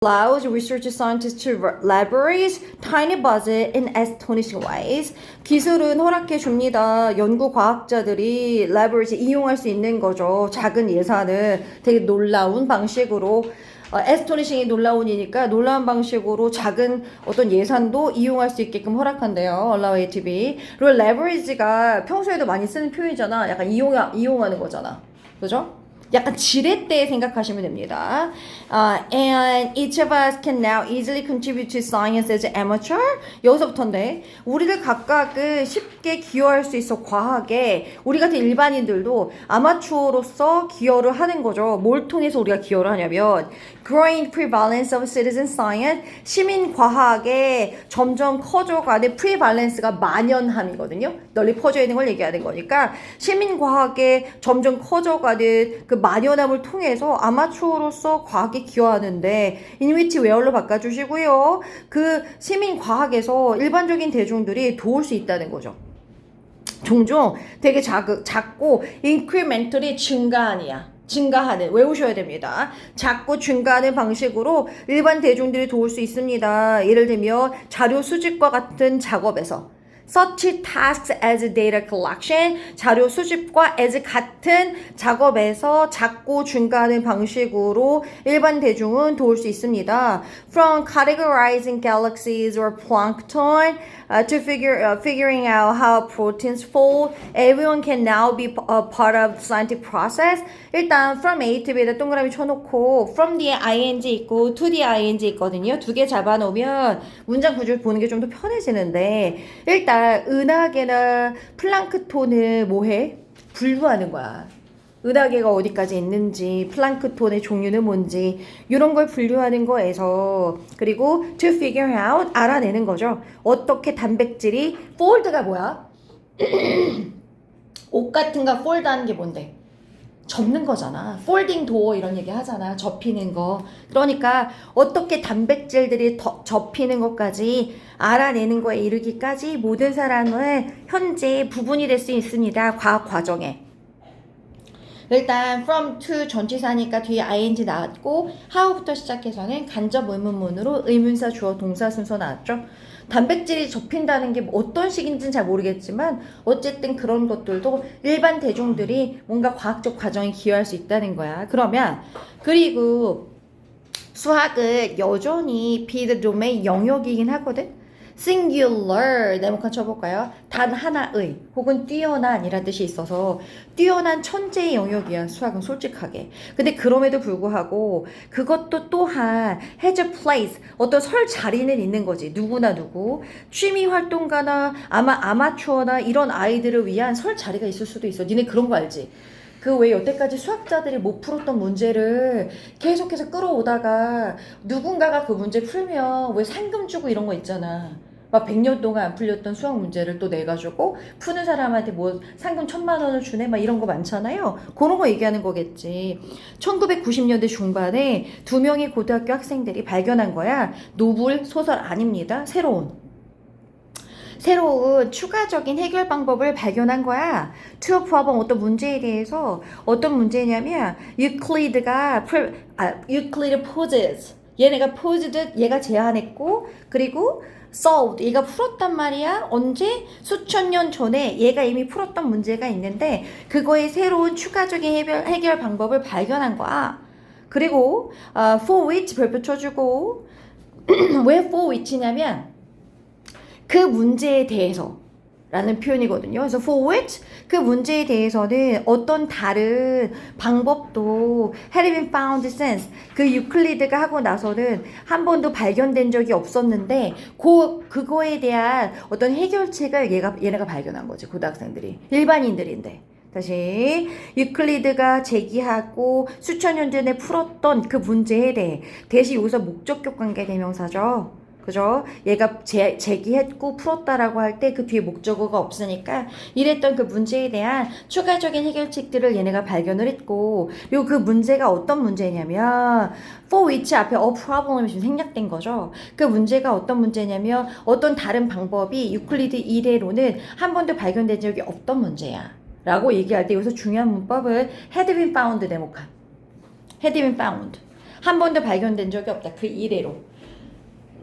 allows research scientists to leverage tiny budget in astonishing ways. 기술은 허락해 줍니다. 연구 과학자들이 leverage 이용할 수 있는 거죠. 작은 예산을 되게 놀라운 방식으로 어, astonishing이 놀라운이니까 놀라운 방식으로 작은 어떤 예산도 이용할 수 있게끔 허락한대요. allow it to be. 그리고 leverage가 평소에도 많이 쓰는 표현이잖아. 약간 이용 이용하는 거잖아. 그죠? 약간 지렛대 생각하시면 됩니다. Uh, and each of us can now easily contribute to science as amateur. 여기서부터인데 우리를 각각은 쉽게 기여할 수 있어 과학에 우리 같은 일반인들도 아마추어로서 기여를 하는 거죠. 뭘 통해서 우리가 기여를 하냐면 growing prevalence of citizen science 시민 과학에 점점 커져가는 prevalence가 만연함이거든요. 널리 퍼져 있는 걸 얘기하는 거니까 시민 과학에 점점 커져가는 그 만연함을 통해서 아마추어로서 과학에 기여하는데 인위치 웨어로 바꿔주시고요. 그 시민 과학에서 일반적인 대중들이 도울 수 있다는 거죠. 종종 되게 작, 작고 incrementally 증가하니야. 증가하는 외우셔야 됩니다. 작고 증가하는 방식으로 일반 대중들이 도울 수 있습니다. 예를 들면 자료 수집과 같은 작업에서 such tasks as data collection 자료 수집과 as 같은 작업에서 작고 증가하는 방식으로 일반 대중은 도울 수 있습니다. From categorizing galaxies or plankton uh, to figure uh, figuring out how proteins fold, everyone can now be a part of scientific process. 일단 from A to B에다 동그라미 쳐놓고 from 뒤에 ing 있고 to 뒤에 ing 있거든요. 두 개 잡아놓으면 문장 구조를 보는 게 좀 더 편해지는데 일단 은하계나 플랑크톤을 뭐해? 분류하는 거야. 은하계가 어디까지 있는지, 플랑크톤의 종류는 뭔지, 이런 걸 분류하는 거에서, 그리고 to figure out, 알아내는 거죠. 어떻게 단백질이, fold가 뭐야? 옷 같은 거 fold 하는 게 뭔데? 접는 거잖아. 폴딩 도어 이런 얘기 하잖아. 접히는 거. 그러니까 어떻게 단백질들이 더 접히는 것까지 알아내는 거에 이르기까지 모든 사람은 현재 부분이 될 수 있습니다. 과학 과정에. 일단 from to 전치사니까 뒤에 ing 나왔고 how부터 시작해서는 간접 의문문으로 의문사 주어 동사 순서 나왔죠. 단백질이 접힌다는 게 어떤 식인지는 잘 모르겠지만 어쨌든 그런 것들도 일반 대중들이 뭔가 과학적 과정에 기여할 수 있다는 거야. 그러면 그리고 수학은 여전히 the domain 영역이긴 하거든. Singular 네모 칸 쳐볼까요? 단 하나의 혹은 뛰어난 이란 뜻이 있어서 뛰어난 천재의 영역이야 수학은 솔직하게 근데 그럼에도 불구하고 그것도 또한 has a place 어떤 설 자리는 있는 거지 누구나 누구 취미 활동가나 아마 아마추어나 이런 아이들을 위한 설 자리가 있을 수도 있어 니네 그런 거 알지? 그왜 여태까지 수학자들이 못 풀었던 문제를 계속해서 끌어오다가 누군가가 그 문제 풀면 왜 상금 주고 이런 거 있잖아. 막 100년 동안 안 풀렸던 수학 문제를 또 내가지고 푸는 사람한테 뭐 상금 천만 원을 주네 막 이런 거 많잖아요. 그런 거 얘기하는 거겠지. 1990년대 중반에 두 명의 고등학교 학생들이 발견한 거야. 노블 소설 아닙니다. 새로운. 새로운 추가적인 해결 방법을 발견한 거야. a problem 어떤 문제에 대해서 어떤 문제냐면 유클리드가 아, 유클리드 poses 얘네가 posed 얘가 제안했고 그리고 solved 얘가 풀었단 말이야. 언제? 수천 년 전에 얘가 이미 풀었던 문제가 있는데 그거의 새로운 추가적인 해결, 해결 방법을 발견한 거야. 그리고 어, for which 별표 쳐주고 왜 for which냐면 그 문제에 대해서 라는 표현이거든요. 그래서 for which 그 문제에 대해서는 어떤 다른 방법도 had been found since 그 유클리드가 하고 나서는 한 번도 발견된 적이 없었는데 그 그거에 대한 어떤 해결책을 얘가 얘네가 발견한 거지 고등학생들이 일반인들인데 다시 유클리드가 제기하고 수천 년 전에 풀었던 그 문제에 대해 대신 여기서 목적격 관계 대명사죠. 그죠? 얘가 제, 제기했고 풀었다라고 할 때 그 뒤에 목적어가 없으니까 이랬던 그 문제에 대한 추가적인 해결책들을 얘네가 발견을 했고 그리고 그 문제가 어떤 문제냐면 for which 앞에 a problem이 지금 생략된 거죠. 그 문제가 어떤 문제냐면 어떤 다른 방법이 유클리드 이래로는 한 번도 발견된 적이 없던 문제야. 라고 얘기할 때 여기서 중요한 문법은 had been found 네모칸. had been found. 한 번도 발견된 적이 없다. 그 이래로.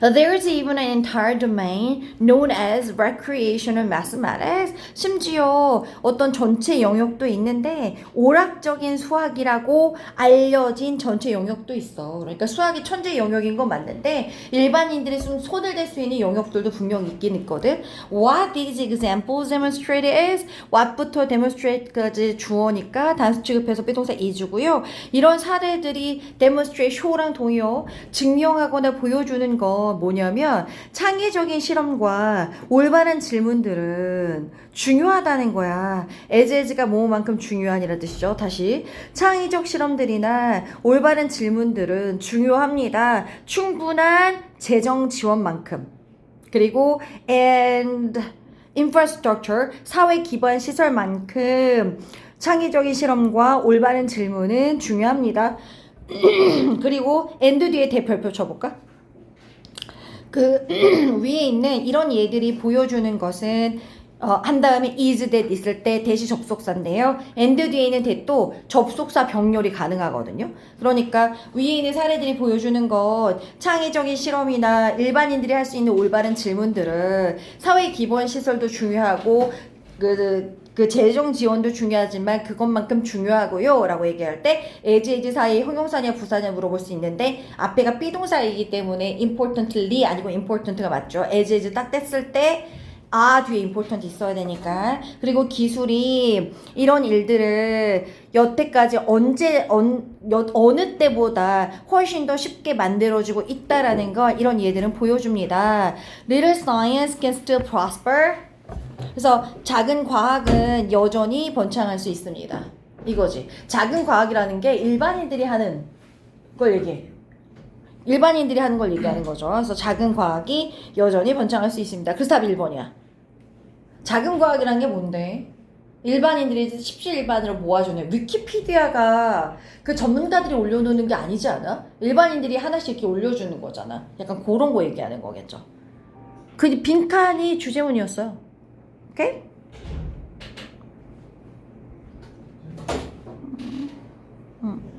There's even an entire domain known as recreational mathematics. 심지어 어떤 전체 영역도 있는데 오락적인 수학이라고 알려진 전체 영역도 있어. 그러니까 수학이 천재 영역인 건 맞는데 일반인들이 좀 손을 댈 수 있는 영역들도 분명 있긴 있거든. What these examples demonstrate is what부터 demonstrate까지 주어니까 단수 취급해서 비동사 이주고요. 이런 사례들이 demonstrate show랑 동의어 증명하거나 보여주는 건 뭐냐면 창의적인 실험과 올바른 질문들은 중요하다는 거야. 에즈에즈가 뭐만큼 중요한이라 뜻이죠. 다시 창의적 실험들이나 올바른 질문들은 중요합니다. 충분한 재정 지원만큼. 그리고 and infrastructure 사회 기반 시설만큼 창의적인 실험과 올바른 질문은 중요합니다. 그리고 and 뒤에 대별표 쳐볼까? 그 위에 있는 이런 예들이 보여주는 것은 어, 한 다음에 is that 있을 때 대시 접속사인데요. and 뒤에 있는 that도 접속사 병렬이 가능하거든요. 그러니까 위에 있는 사례들이 보여주는 것 창의적인 실험이나 일반인들이 할 수 있는 올바른 질문들은 사회 기본 시설도 중요하고 그, 그 재정 지원도 중요하지만 그것만큼 중요하고요 라고 얘기할 때 as as 사이 형용사냐 부사냐 물어볼 수 있는데 앞에가 비동사이기 때문에 importantly 아니고 important가 맞죠 as as 딱 뗐을 때 아 뒤에 important 있어야 되니까 그리고 기술이 이런 일들을 여태까지 언제 언, 여, 어느 때보다 훨씬 더 쉽게 만들어지고 있다라는 거 이런 예들은 보여줍니다. Little science can still prosper. 그래서 작은 과학은 여전히 번창할 수 있습니다. 이거지. 작은 과학이라는 게 일반인들이 하는 걸 얘기해. 일반인들이 하는 걸 얘기하는 거죠. 그래서 작은 과학이 여전히 번창할 수 있습니다. 그래서 답 1번이야. 작은 과학이란 게 뭔데? 일반인들이 십시일반으로 모아주는 위키피디아가 그 전문가들이 올려놓는 게 아니지 않아? 일반인들이 하나씩 이렇게 올려주는 거잖아. 약간 그런 거 얘기하는 거겠죠. 그 빈칸이 주제문이었어요. Okay? Hmm.